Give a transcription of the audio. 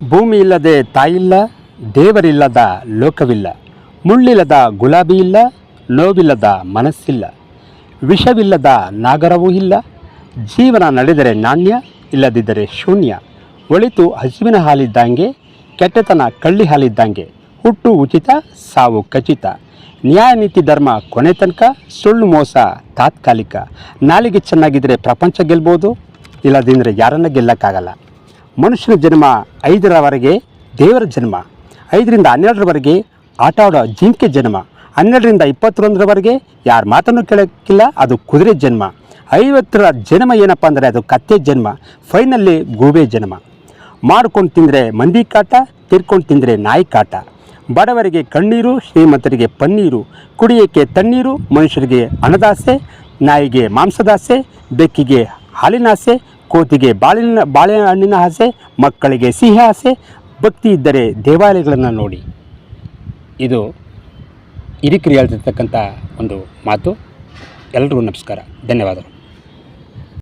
ಭೂಮಿ ಇಲ್ಲದೆ ತಾಯಿಲ್ಲ, ದೇವರಿಲ್ಲದ ಲೋಕವಿಲ್ಲ, ಮುಳ್ಳಿಲ್ಲದ ಗುಲಾಬಿ ಇಲ್ಲ ನೋವಿಲ್ಲದ ಮನಸ್ಸಿಲ್ಲ, ವಿಷವಿಲ್ಲದ ನಾಗರವೂ ಇಲ್ಲ, ಜೀವನ ನಡೆದರೆ ನಾಣ್ಯ, ಇಲ್ಲದಿದ್ದರೆ ಶೂನ್ಯ, ಒಳಿತು ಹಸಿವಿನ ಹಾಲಿದ್ದಂಗೆ, ಕೆಟ್ಟತನ ಕಳ್ಳಿ ಹಾಲಿದ್ದಂಗೆ, ಹುಟ್ಟು ಉಚಿತ, ಸಾವು ಖಚಿತ, ನ್ಯಾಯ ನೀತಿ ಧರ್ಮ ಕೊನೆ ತನಕ, ಸುಳ್ಳು ಮೋಸ ತಾತ್ಕಾಲಿಕ, ನಾಲಿಗೆ ಚೆನ್ನಾಗಿದ್ದರೆ ಪ್ರಪಂಚ ಗೆಲ್ಬೋದು ಇಲ್ಲದಿದ್ದರೆ ಯಾರನ್ನ ಗೆಲ್ಲಕ್ಕಾಗಲ್ಲ. ಮನುಷ್ಯನ ಜನ್ಮ ಐದರವರೆಗೆ ದೇವರ ಜನ್ಮ, ಐದರಿಂದ ಹನ್ನೆರಡರವರೆಗೆ ಆಟ ಆಡೋ ಜಿಂಕೆ ಜನ್ಮ, ಹನ್ನೆರಡರಿಂದ ಇಪ್ಪತ್ತೊಂದರವರೆಗೆ ಯಾರ ಮಾತನ್ನು ಕೇಳೋಕ್ಕಿಲ್ಲ, ಅದು ಕುದುರೆ ಜನ್ಮ, ಐವತ್ತರ ಜನ್ಮ ಏನಪ್ಪ ಅಂದರೆ ಅದು ಕತ್ತೆ ಜನ್ಮ ಫೈನಲ್ಲಿ ಗೂಬೆ ಜನ್ಮ. ಮಾಡ್ಕೊಂಡು ತಿಂದರೆ ಮಂದಿ ಕಾಟ, ತಿರ್ಕೊಂಡು ತಿಂದರೆ ನಾಯಿ ಕಾಟ. ಬಡವರಿಗೆ ಕಣ್ಣೀರು, ಶ್ರೀಮಂತರಿಗೆ ಪನ್ನೀರು, ಕುಡಿಯೋಕ್ಕೆ ತಣ್ಣೀರು, ಮನುಷ್ಯರಿಗೆ ಹಣದಾಸೆ ನಾಯಿಗೆ ಮಾಂಸದಾಸೆ, ಬೆಕ್ಕಿಗೆ ಹಾಲಿನಾಸೆ ಕೋತಿಗೆ ಬಾಳಿನ ಬಾಳೆಹಣ್ಣಿನ ಆಸೆ ಮಕ್ಕಳಿಗೆ ಸಿಹಿ ಆಸೆ ಭಕ್ತಿ ಇದ್ದರೆ ದೇವಾಲಯಗಳನ್ನು ನೋಡಿ. ಇದು ಹಿರಿಕರು ಹೇಳ್ತಿರ್ತಕ್ಕಂಥ ಒಂದು ಮಾತು. ಎಲ್ಲರಿಗೂ ನಮಸ್ಕಾರ. ಧನ್ಯವಾದಗಳು.